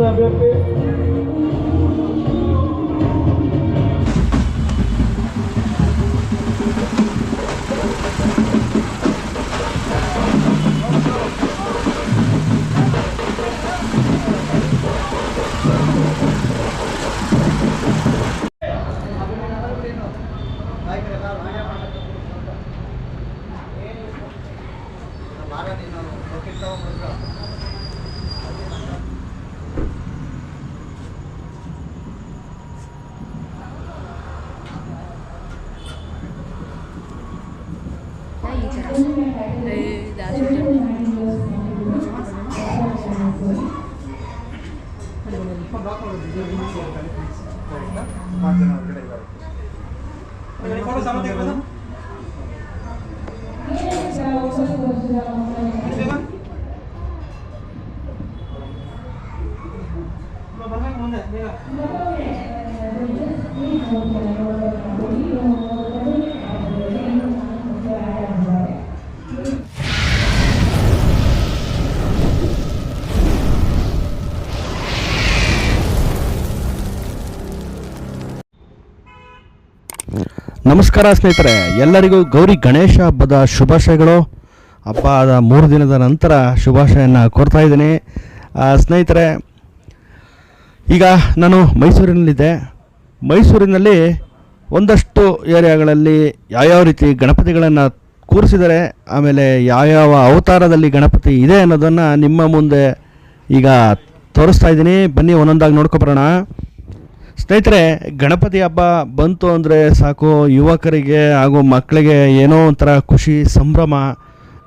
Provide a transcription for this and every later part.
na BP. Thank you. पाँच जना अगाडि गरेको फोटो सानो देख्नु छ Thank you. ನಮಸ್ಕಾರ ಸ್ನೇಹಿತರೆ, ಎಲ್ಲರಿಗೂ ಗೌರಿ ಗಣೇಶ ಹಬ್ಬದ ಶುಭಾಶಯಗಳು. ಹಬ್ಬದ ಮೂರು ದಿನದ ನಂತರ ಶುಭಾಶಯನ್ನು ಕೋರ್ತಾ ಇದ್ದೀನಿ. ಸ್ನೇಹಿತರೆ, ಈಗ ನಾನು ಮೈಸೂರಿನಲ್ಲಿದ್ದೆ. ಮೈಸೂರಿನಲ್ಲಿ ಒಂದಷ್ಟು ಏರಿಯಾಗಳಲ್ಲಿ ಯಾವ್ಯಾವ ರೀತಿ ಗಣಪತಿಗಳನ್ನು ಕೂರಿಸಿದ್ದಾರೆ, ಆಮೇಲೆ ಯಾವ್ಯಾವ ಅವತಾರದಲ್ಲಿ ಗಣಪತಿ ಇದೆ ಅನ್ನೋದನ್ನು ನಿಮ್ಮ ಮುಂದೆ ಈಗ ತೋರಿಸ್ತಾ ಇದ್ದೀನಿ. ಬನ್ನಿ ಒಂದೊಂದಾಗಿ ನೋಡ್ಕೊಬರೋಣ. ಸ್ನೇಹಿತರೆ, ಗಣಪತಿ ಹಬ್ಬ ಬಂತು ಅಂದರೆ ಸಾಕು ಯುವಕರಿಗೆ ಹಾಗೂ ಮಕ್ಕಳಿಗೆ ಏನೋ ಒಂಥರ ಖುಷಿ, ಸಂಭ್ರಮ.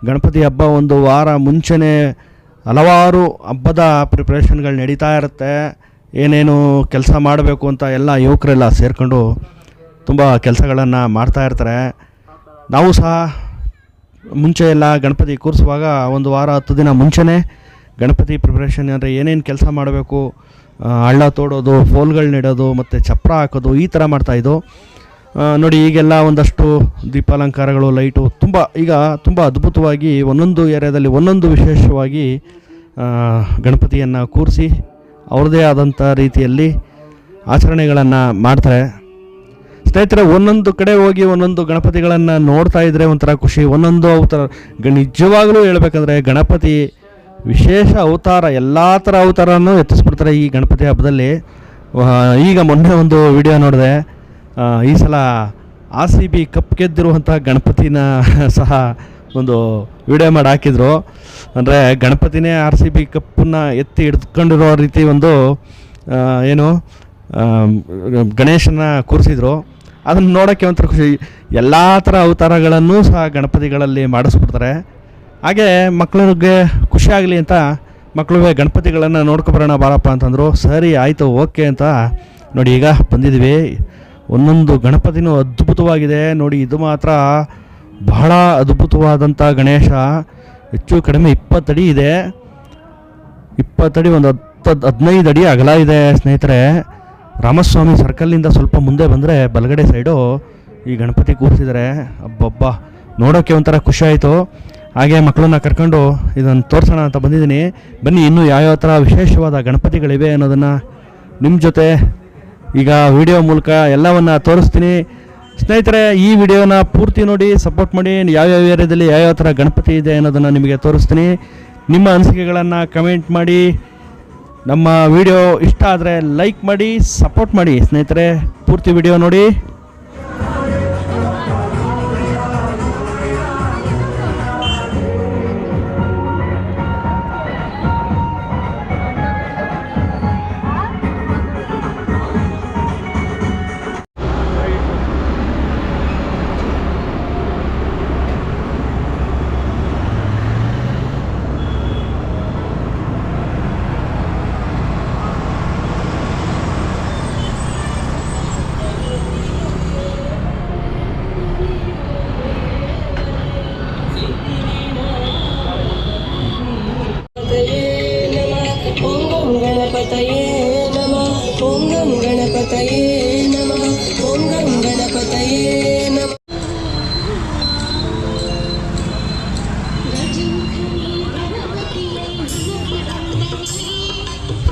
ಗಣಪತಿ ಹಬ್ಬ ಒಂದು ವಾರ ಮುಂಚೆನೇ ಹಲವಾರು ಹಬ್ಬದ ಪ್ರಿಪ್ರೇಷನ್ಗಳು ನಡೀತಾ ಇರುತ್ತೆ. ಏನೇನು ಕೆಲಸ ಮಾಡಬೇಕು ಅಂತ ಎಲ್ಲ ಯುವಕರೆಲ್ಲ ಸೇರಿಕೊಂಡು ತುಂಬ ಕೆಲಸಗಳನ್ನು ಮಾಡ್ತಾ ಇರ್ತಾರೆ. ನಾವು ಸಹ ಮುಂಚೆ ಎಲ್ಲ ಗಣಪತಿ ಕೂರಿಸುವಾಗ ಒಂದು ವಾರ, ಹತ್ತು ದಿನ ಮುಂಚೆನೇ ಗಣಪತಿ ಪ್ರಿಪ್ರೇಷನ್ ಅಂದರೆ ಏನೇನು ಕೆಲಸ ಮಾಡಬೇಕು ಹಳ್ಳ ತೋಡೋದು ಫೋಲ್ಗಳನ್ನಿಡೋದು ನೆಡೋದು ಮತ್ತು ಚಪ್ರ ಹಾಕೋದು, ಈ ಥರ ಮಾಡ್ತಾಯಿದ್ದು ನೋಡಿ, ಈಗೆಲ್ಲ ಒಂದಷ್ಟು ದೀಪಾಲಂಕಾರಗಳು, ಲೈಟು ತುಂಬ, ಈಗ ತುಂಬ ಅದ್ಭುತವಾಗಿ ಒಂದೊಂದು ಏರಿಯಾದಲ್ಲಿ ಒಂದೊಂದು ವಿಶೇಷವಾಗಿ ಗಣಪತಿಯನ್ನು ಕೂರಿಸಿ, ಅವ್ರದ್ದೇ ಆದಂಥ ರೀತಿಯಲ್ಲಿ ಆಚರಣೆಗಳನ್ನು ಮಾಡ್ತಾರೆ. ಸ್ನೇಹಿತರೆ, ಒಂದೊಂದು ಕಡೆ ಹೋಗಿ ಒಂದೊಂದು ಗಣಪತಿಗಳನ್ನು ನೋಡ್ತಾ ಇದ್ದರೆ ಒಂಥರ ಖುಷಿ, ಒಂದೊಂದು ಅವು ಗ- ನಿಜವಾಗ್ಲೂ ಹೇಳ್ಬೇಕಂದ್ರೆ ಗಣಪತಿ ವಿಶೇಷ ಅವತಾರ, ಎಲ್ಲ ಥರ ಅವತಾರನೂ ಎತ್ತಿಸ್ಬಿಡ್ತಾರೆ ಈ ಗಣಪತಿ ಹಬ್ಬದಲ್ಲಿ. ಈಗ ಮೊನ್ನೆ ಒಂದು ವಿಡಿಯೋ ನೋಡಿದೆ. ಈ ಸಲ ಆರ್ ಸಿ ಬಿ ಕಪ್ ಗೆದ್ದಿರುವಂಥ ಗಣಪತಿನ ಸಹ ಒಂದು ವಿಡಿಯೋ ಮಾಡಿ ಹಾಕಿದ್ರು. ಅಂದರೆ ಗಣಪತಿನೇ ಆರ್ ಸಿ ಬಿ ಕಪ್ಪನ್ನು ಎತ್ತಿ ಹಿಡ್ಕೊಂಡಿರೋ ರೀತಿ ಒಂದು ಏನು ಗಣೇಶನ ಕೂರಿಸಿದ್ರು. ಅದನ್ನು ನೋಡೋಕ್ಕೆ ಒಂಥರ ಖುಷಿ. ಎಲ್ಲ ಥರ ಅವತಾರಗಳನ್ನು ಸಹ ಗಣಪತಿಗಳಲ್ಲಿ ಮಾಡಿಸ್ಬಿಡ್ತಾರೆ. ಹಾಗೆ ಮಕ್ಕಳಿಗೆ ಖುಷಿಯಾಗಲಿ ಅಂತ ಮಕ್ಕಳು ಗಣಪತಿಗಳನ್ನು ನೋಡ್ಕೊಬರೋಣ ಬಾರಪ್ಪ ಅಂತಂದರು. ಸರಿ, ಆಯಿತು, ಓಕೆ ಅಂತ ನೋಡಿ ಈಗ ಬಂದಿದ್ವಿ. ಒಂದೊಂದು ಗಣಪತಿನೂ ಅದ್ಭುತವಾಗಿದೆ. ನೋಡಿ, ಇದು ಮಾತ್ರ ಬಹಳ ಅದ್ಭುತವಾದಂಥ ಗಣೇಶ. ಹೆಚ್ಚು ಕಡಿಮೆ ಇಪ್ಪತ್ತಡಿ ಇದೆ. ಇಪ್ಪತ್ತಡಿ ಒಂದು ಹತ್ತು ಹದಿನೈದು ಅಡಿ ಅಗಲ ಇದೆ ಸ್ನೇಹಿತರೆ. ರಾಮಸ್ವಾಮಿ ಸರ್ಕಲ್ನಿಂದ ಸ್ವಲ್ಪ ಮುಂದೆ ಬಂದರೆ ಬಲಗಡೆ ಸೈಡು ಈ ಗಣಪತಿ ಕೂರಿಸಿದ್ದಾರೆ. ಅಬ್ಬಬ್ಬ ನೋಡೋಕ್ಕೆ ಒಂಥರ ಖುಷಿ ಆಯಿತು. ಹಾಗೆ ಮಕ್ಕಳನ್ನ ಕರ್ಕೊಂಡು ಇದನ್ನು ತೋರಿಸೋಣ ಅಂತ ಬಂದಿದ್ದೀನಿ. ಬನ್ನಿ, ಇನ್ನೂ ಯಾವ್ಯಾವ ಥರ ವಿಶೇಷವಾದ ಗಣಪತಿಗಳಿವೆ ಅನ್ನೋದನ್ನು ನಿಮ್ಮ ಜೊತೆ ಈಗ ವಿಡಿಯೋ ಮೂಲಕ ಎಲ್ಲವನ್ನ ತೋರಿಸ್ತೀನಿ. ಸ್ನೇಹಿತರೆ, ಈ ವಿಡಿಯೋನ ಪೂರ್ತಿ ನೋಡಿ ಸಪೋರ್ಟ್ ಮಾಡಿ ಯಾವ್ಯಾವ ಏರಿಯಾದಲ್ಲಿ ಯಾವ್ಯಾವ ಥರ ಗಣಪತಿ ಇದೆ ಅನ್ನೋದನ್ನು ನಿಮಗೆ ತೋರಿಸ್ತೀನಿ. ನಿಮ್ಮ ಅನಿಸಿಕೆಗಳನ್ನು ಕಮೆಂಟ್ ಮಾಡಿ, ನಮ್ಮ ವಿಡಿಯೋ ಇಷ್ಟ ಆದರೆ ಲೈಕ್ ಮಾಡಿ ಸಪೋರ್ಟ್ ಮಾಡಿ. ಸ್ನೇಹಿತರೆ, ಪೂರ್ತಿ ವಿಡಿಯೋ ನೋಡಿ.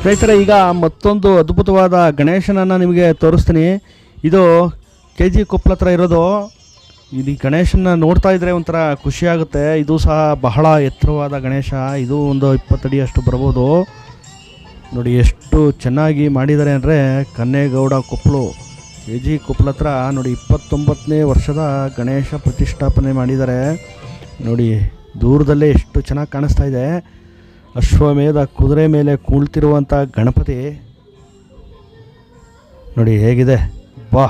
ಸ್ನೇಹಿತರೆ ಈಗ ಮತ್ತೊಂದು ಅದ್ಭುತವಾದ ಗಣೇಶನನ್ನು ನಿಮಗೆ ತೋರಿಸ್ತೀನಿ. ಇದು ಕೆ ಜಿ ಕೊಪ್ಪಳ ಹತ್ರ ಇರೋದು. ಇದು ಗಣೇಶನ ನೋಡ್ತಾ ಇದ್ರೆ ಒಂಥರ ಖುಷಿ ಆಗುತ್ತೆ. ಇದು ಸಹ ಬಹಳ ಎತ್ತರವಾದ ಗಣೇಶ. ಇದು ಒಂದು ಇಪ್ಪತ್ತಡಿ ಅಷ್ಟು ಬರ್ಬೋದು. ನೋಡಿ, ಎಷ್ಟು ಚೆನ್ನಾಗಿ ಮಾಡಿದ್ದಾರೆ ಅಂದರೆ ಕನ್ನೇಗೌಡ ಕೊಪ್ಪಳು. ಕೆ ಜಿ ಕೊಪ್ಪಳ ಹತ್ರ ನೋಡಿ, ಇಪ್ಪತ್ತೊಂಬತ್ತನೇ ವರ್ಷದ ಗಣೇಶ ಪ್ರತಿಷ್ಠಾಪನೆ ಮಾಡಿದ್ದಾರೆ. ನೋಡಿ, ದೂರದಲ್ಲೇ ಎಷ್ಟು ಚೆನ್ನಾಗಿ ಕಾಣಿಸ್ತಾ ಇದೆ. ಅಶ್ವಮೇಧ ಕುದುರೆ ಮೇಲೆ ಕುಳಿತಿರುವಂಥ ಗಣಪತಿ ನೋಡಿ ಹೇಗಿದೆ. ಬಾ.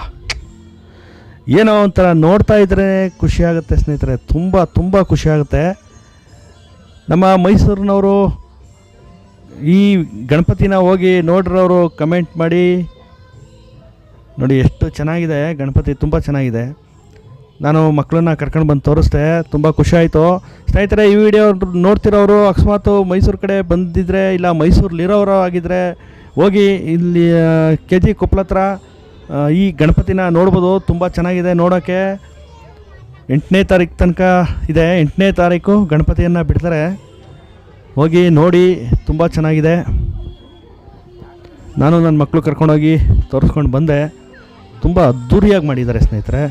ಏನೋ ಒಂಥರ ನೋಡ್ತಾ ಇದ್ರೆ ಖುಷಿಯಾಗುತ್ತೆ ಸ್ನೇಹಿತರೆ. ತುಂಬ ತುಂಬ ಖುಷಿಯಾಗುತ್ತೆ. ನಮ್ಮ ಮೈಸೂರಿನವರು ಈ ಗಣಪತಿನ ಹೋಗಿ ನೋಡ್ರವರು ಕಮೆಂಟ್ ಮಾಡಿ. ನೋಡಿ ಎಷ್ಟು ಚೆನ್ನಾಗಿದೆ ಗಣಪತಿ, ತುಂಬ ಚೆನ್ನಾಗಿದೆ. ನಾನು ಮಕ್ಕಳನ್ನ ಕರ್ಕೊಂಡು ಬಂದು ತೋರಿಸ್ದೆ, ತುಂಬ ಖುಷಿ ಆಯಿತು. ಸ್ನೇಹಿತರೆ, ಈ ವಿಡಿಯೋ ನೋಡ್ತಿರೋರು ಅಕಸ್ಮಾತ್ ಮೈಸೂರು ಕಡೆ ಬಂದಿದ್ದರೆ ಇಲ್ಲ ಮೈಸೂರಲ್ಲಿರೋರು ಆಗಿದ್ದರೆ ಹೋಗಿ ಇಲ್ಲಿ ಕೆ ಜಿ ಕೊಪ್ಪಳ ಹತ್ರ ಈ ಗಣಪತಿನ ನೋಡ್ಬೋದು. ತುಂಬ ಚೆನ್ನಾಗಿದೆ ನೋಡೋಕ್ಕೆ ಎಂಟನೇ ತಾರೀಕು ತನಕ ಇದೆ. ಎಂಟನೇ ತಾರೀಕು ಗಣಪತಿಯನ್ನು ಬಿಡ್ತಾರೆ. ಹೋಗಿ ನೋಡಿ, ತುಂಬ ಚೆನ್ನಾಗಿದೆ. ನಾನು ನನ್ನ ಮಕ್ಕಳು ಕರ್ಕೊಂಡೋಗಿ ತೋರಿಸ್ಕೊಂಡು ಬಂದೆ. ತುಂಬ ಅದ್ಧೂರಿಯಾಗಿ ಮಾಡಿದ್ದಾರೆ ಸ್ನೇಹಿತರೆ.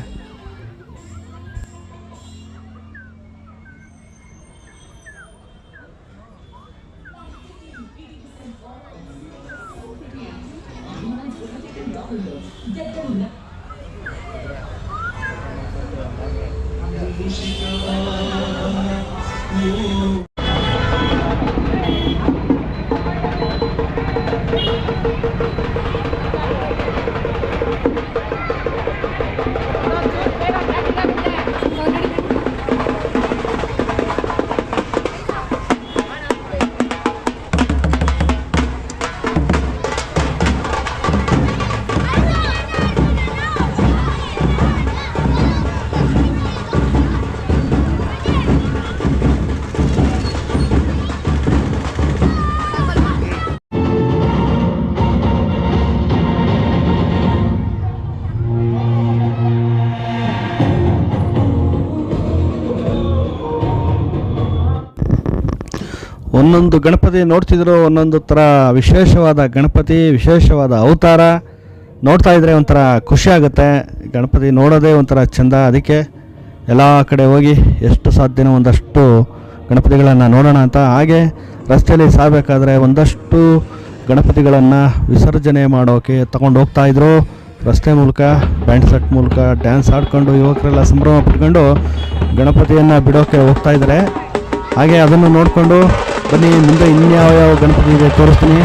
ಒಂದೊಂದು ಗಣಪತಿ ನೋಡ್ತಿದ್ರು ಒಂದೊಂದು ಥರ ವಿಶೇಷವಾದ ಗಣಪತಿ, ವಿಶೇಷವಾದ ಅವತಾರ ನೋಡ್ತಾ ಇದ್ರೆ ಒಂಥರ ಖುಷಿ ಆಗುತ್ತೆ. ಗಣಪತಿ ನೋಡೋದೇ ಒಂಥರ ಚೆಂದ. ಅದಕ್ಕೆ ಎಲ್ಲ ಕಡೆ ಹೋಗಿ ಎಷ್ಟು ಸಾಧ್ಯನೋ ಒಂದಷ್ಟು ಗಣಪತಿಗಳನ್ನು ನೋಡೋಣ ಅಂತ. ಹಾಗೆ ರಸ್ತೆಯಲ್ಲಿ ಸಾಗಬೇಕಾದ್ರೆ ಒಂದಷ್ಟು ಗಣಪತಿಗಳನ್ನು ವಿಸರ್ಜನೆ ಮಾಡೋಕ್ಕೆ ತಗೊಂಡು ಹೋಗ್ತಾಯಿದ್ರು ರಸ್ತೆ ಮೂಲಕ, ಬ್ಯಾಂಡ್ ಸೆಟ್ ಮೂಲಕ ಡ್ಯಾನ್ಸ್ ಆಡ್ಕೊಂಡು ಯುವಕರೆಲ್ಲ ಸಂಭ್ರಮ ಪಟ್ಕೊಂಡು ಗಣಪತಿಯನ್ನು ಬಿಡೋಕ್ಕೆ ಹೋಗ್ತಾಯಿದ್ರೆ ಇದ್ದಾರೆ. ಹಾಗೆ ಅದನ್ನು ನೋಡಿಕೊಂಡು ಬನ್ನಿ ಮುಂದೆ ಇನ್ಯಾವ ಯಾವ ಗಣಪತಿ ಇದೆ ತೋರಿಸ್ತೀನಿ.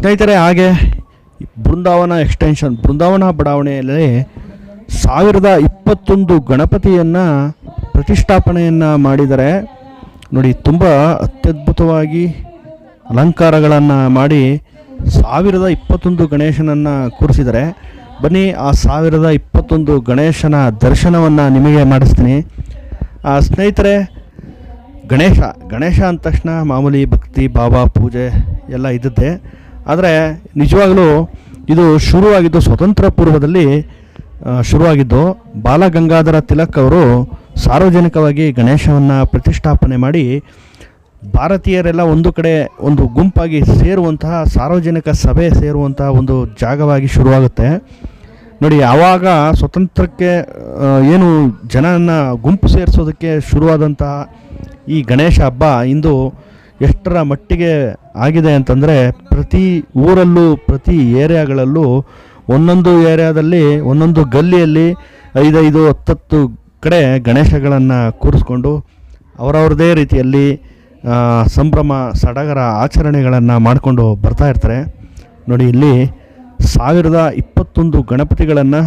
ಸ್ನೇಹಿತರೆ ಹಾಗೆ ಬೃಂದಾವನ ಎಕ್ಸ್ಟೆನ್ಷನ್ ಬೃಂದಾವನ ಬಡಾವಣೆಯಲ್ಲಿ ಸಾವಿರದ ಇಪ್ಪತ್ತೊಂದು ಗಣಪತಿಯನ್ನು ಪ್ರತಿಷ್ಠಾಪನೆಯನ್ನು ಮಾಡಿದರೆ ನೋಡಿ ತುಂಬ ಅತ್ಯದ್ಭುತವಾಗಿ ಅಲಂಕಾರಗಳನ್ನು ಮಾಡಿ ಸಾವಿರದ ಇಪ್ಪತ್ತೊಂದು ಗಣೇಶನನ್ನು ಕೂರಿಸಿದರೆ ಬನ್ನಿ ಆ ಸಾವಿರದ ಇಪ್ಪತ್ತೊಂದು ಗಣೇಶನ ದರ್ಶನವನ್ನು ನಿಮಗೆ ಮಾಡಿಸ್ತೀನಿ. ಆ, ಸ್ನೇಹಿತರೆ ಗಣೇಶ ಗಣೇಶ ಅಂದ ತಕ್ಷಣ ಮಾಮೂಲಿ ಭಕ್ತಿ ಭಾವ ಪೂಜೆ ಎಲ್ಲ ಇದ್ದದ್ದೇ. ಆದರೆ ನಿಜವಾಗಲೂ ಇದು ಶುರುವಾಗಿದ್ದು ಸ್ವತಂತ್ರ ಪೂರ್ವದಲ್ಲಿ ಶುರುವಾಗಿದ್ದು ಬಾಲಗಂಗಾಧರ ತಿಲಕ್ ಅವರು ಸಾರ್ವಜನಿಕವಾಗಿ ಗಣೇಶವನ್ನು ಪ್ರತಿಷ್ಠಾಪನೆ ಮಾಡಿ ಭಾರತೀಯರೆಲ್ಲ ಒಂದು ಕಡೆ ಒಂದು ಗುಂಪಾಗಿ ಸೇರುವಂತಹ, ಸಾರ್ವಜನಿಕ ಸಭೆ ಸೇರುವಂತಹ ಒಂದು ಜಾಗವಾಗಿ ಶುರುವಾಗುತ್ತೆ. ನೋಡಿ, ಆವಾಗ ಸ್ವತಂತ್ರಕ್ಕೆ ಏನು ಜನನ ಗುಂಪು ಸೇರಿಸೋದಕ್ಕೆ ಶುರುವಾದಂತಹ ಈ ಗಣೇಶ ಹಬ್ಬ ಇಂದು ಎಷ್ಟರ ಮಟ್ಟಿಗೆ ಆಗಿದೆ ಅಂತಂದರೆ ಪ್ರತಿ ಊರಲ್ಲೂ, ಪ್ರತಿ ಏರಿಯಾಗಳಲ್ಲೂ ಒಂದೊಂದು ಏರಿಯಾದಲ್ಲಿ, ಒಂದೊಂದು ಗಲ್ಲಿಯಲ್ಲಿ ಐದೈದು, ಹತ್ತತ್ತು ಕಡೆ ಗಣೇಶಗಳನ್ನು ಕೂರಿಸ್ಕೊಂಡು ಅವರವ್ರದೇ ರೀತಿಯಲ್ಲಿ ಸಂಭ್ರಮ, ಸಡಗರ ಆಚರಣೆಗಳನ್ನು ಮಾಡಿಕೊಂಡು ಬರ್ತಾ ಇರ್ತಾರೆ. ನೋಡಿ, ಇಲ್ಲಿ ಸಾವಿರದ ಇಪ್ಪತ್ತೊಂದು ಗಣಪತಿಗಳನ್ನು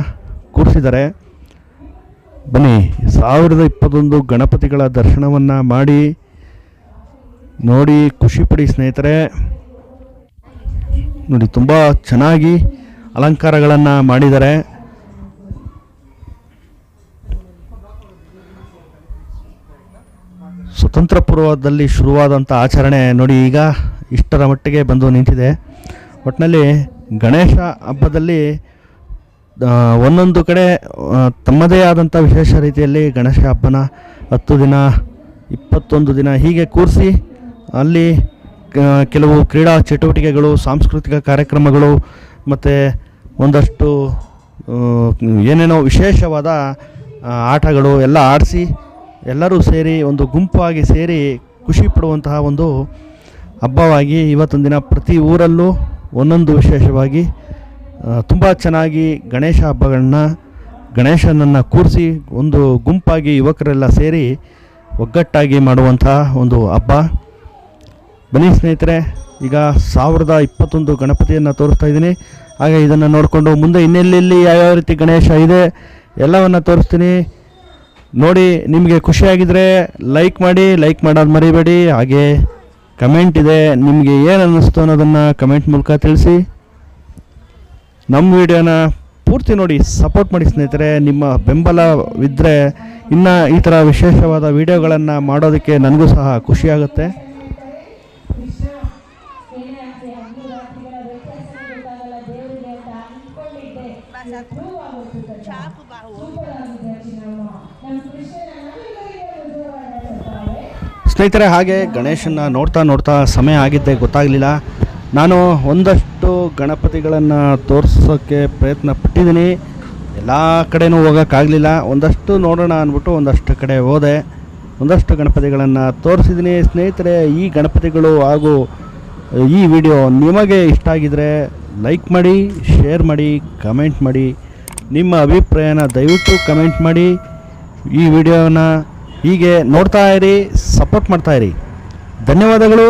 ಕೂರಿಸಿದ್ದಾರೆ. ಬನ್ನಿ, ಸಾವಿರದ ಇಪ್ಪತ್ತೊಂದು ಗಣಪತಿಗಳ ದರ್ಶನವನ್ನು ಮಾಡಿ ನೋಡಿ ಖುಷಿಪಡಿ ಸ್ನೇಹಿತರೆ. ನೋಡಿ, ತುಂಬ ಚೆನ್ನಾಗಿ ಅಲಂಕಾರಗಳನ್ನು ಮಾಡಿದ್ದಾರೆ. ಸ್ವತಂತ್ರ ಪೂರ್ವದಲ್ಲಿ ಶುರುವಾದಂಥ ಆಚರಣೆ ನೋಡಿ, ಈಗ ಇಷ್ಟರ ಮಟ್ಟಿಗೆ ಬಂದು ನಿಂತಿದೆ. ಒಟ್ಟಿನಲ್ಲಿ ಗಣೇಶ ಹಬ್ಬದಲ್ಲಿ ಒಂದೊಂದು ಕಡೆ ತಮ್ಮದೇ ಆದಂಥ ವಿಶೇಷ ರೀತಿಯಲ್ಲಿ ಗಣೇಶ ಹಬ್ಬನ ಹತ್ತು ದಿನ, ಇಪ್ಪತ್ತೊಂದು ದಿನ ಹೀಗೆ ಕೂರಿಸಿ ಅಲ್ಲಿ ಕೆಲವು ಕ್ರೀಡಾ ಚಟುವಟಿಕೆಗಳು, ಸಾಂಸ್ಕೃತಿಕ ಕಾರ್ಯಕ್ರಮಗಳು, ಮತ್ತು ಒಂದಷ್ಟು ಏನೇನೋ ವಿಶೇಷವಾದ ಆಟಗಳು ಎಲ್ಲ ಆಡಿಸಿ, ಎಲ್ಲರೂ ಸೇರಿ ಒಂದು ಗುಂಪಾಗಿ ಸೇರಿ ಖುಷಿ ಪಡುವಂತಹ ಒಂದು ಹಬ್ಬವಾಗಿ ಇವತ್ತೊಂದು ದಿನ ಪ್ರತಿ ಊರಲ್ಲೂ ಒಂದೊಂದು ವಿಶೇಷವಾಗಿ ತುಂಬ ಚೆನ್ನಾಗಿ ಗಣೇಶ ಹಬ್ಬಗಳನ್ನ, ಗಣೇಶನನ್ನು ಕೂರಿಸಿ ಒಂದು ಗುಂಪಾಗಿ ಯುವಕರೆಲ್ಲ ಸೇರಿ ಒಗ್ಗಟ್ಟಾಗಿ ಮಾಡುವಂತಹ ಒಂದು ಹಬ್ಬ. ಬನ್ನಿ ಸ್ನೇಹಿತರೆ, ಈಗ ಸಾವಿರದ ಇಪ್ಪತ್ತೊಂದು ಗಣಪತಿಯನ್ನು ತೋರಿಸ್ತಾ ಇದ್ದೀನಿ. ಹಾಗೆ ಇದನ್ನು ನೋಡಿಕೊಂಡು ಮುಂದೆ ಇನ್ನೆಲ್ಲೆಲ್ಲಿ ಯಾವ್ಯಾವ ರೀತಿ ಗಣೇಶ ಇದೆ, ಎಲ್ಲವನ್ನು ತೋರಿಸ್ತೀನಿ. ನೋಡಿ, ನಿಮಗೆ ಖುಷಿಯಾಗಿದ್ದರೆ ಲೈಕ್ ಮಾಡಿ ಲೈಕ್ ಮಾಡೋದು ಮರಿಬೇಡಿ. ಹಾಗೆ ಕಮೆಂಟ್ ಇದೆ, ನಿಮಗೆ ಏನು ಅನ್ನಿಸ್ತು ಅನ್ನೋದನ್ನು ಕಮೆಂಟ್ ಮೂಲಕ ತಿಳಿಸಿ. ನಮ್ಮ ವಿಡಿಯೋನ ಪೂರ್ತಿ ನೋಡಿ ಸಪೋರ್ಟ್ ಮಾಡಿ ಸ್ನೇಹಿತರೆ. ನಿಮ್ಮ ಬೆಂಬಲವಿದ್ದರೆ ಇನ್ನು ಈ ಥರ ವಿಶೇಷವಾದ ವಿಡಿಯೋಗಳನ್ನು ಮಾಡೋದಕ್ಕೆ ನನಗೂ ಸಹ ಖುಷಿಯಾಗುತ್ತೆ. ವ್ಯತ್ಯಾಸ ಗೊತ್ತಾಗಲ್ಲ ದೇವರಿಗೆ ಅಂತ ಅನ್ಕೊಂಡಿದ್ದೆ ಪ್ರೂವ್ ಆಗೋಗ್ತದೆ ಸೂಪರ್ ಆಗಿದೆ ಚಿನ್ನಮ್ಮ ನಮ್ಮ ಕೃಷ್ಣನ ನಮ್ಮಿಬ್ಬರಿಗೆ ಮಧುರವಾದ ಚಪ್ಪಾಳೆ ಸ್ನೇಹಿತರೆ ಹಾಗೆ ಗಣೇಶನ ನೋಡ್ತಾ ನೋಡ್ತಾ ಸಮಯ ಆಗಿದ್ದೆ ಗೊತ್ತಾಗಲಿಲ್ಲ. ನಾನು ಒಂದಷ್ಟು ಗಣಪತಿಗಳನ್ನು ತೋರಿಸೋಕ್ಕೆ ಪ್ರಯತ್ನ ಪಟ್ಟಿದ್ದೀನಿ. ಎಲ್ಲ ಕಡೆನೂ ಹೋಗೋಕ್ಕಾಗಲಿಲ್ಲ. ಒಂದಷ್ಟು ನೋಡೋಣ ಅಂದ್ಬಿಟ್ಟು ಒಂದಷ್ಟು ಕಡೆ ಹೋದೆ. ಒಂದಷ್ಟು ಗಣಪತಿಗಳನ್ನು ತೋರಿಸಿದ್ದೀನಿ. ಸ್ನೇಹಿತರೆ ಈ ಗಣಪತಿಗಳು ಹಾಗೂ ಈ ವಿಡಿಯೋ ನಿಮಗೆ ಇಷ್ಟ ಆಗಿದರೆ ಲೈಕ್ ಮಾಡಿ, ಶೇರ್ ಮಾಡಿ, ಕಮೆಂಟ್ ಮಾಡಿ. ನಿಮ್ಮ ಅಭಿಪ್ರಾಯನ ದಯವಿಟ್ಟು ಕಮೆಂಟ್ ಮಾಡಿ. ಈ ವಿಡಿಯೋನ ಹೀಗೆ ನೋಡ್ತಾ ಇರಿ, ಸಪೋರ್ಟ್ ಮಾಡ್ತಾ ಇರಿ. ಧನ್ಯವಾದಗಳು.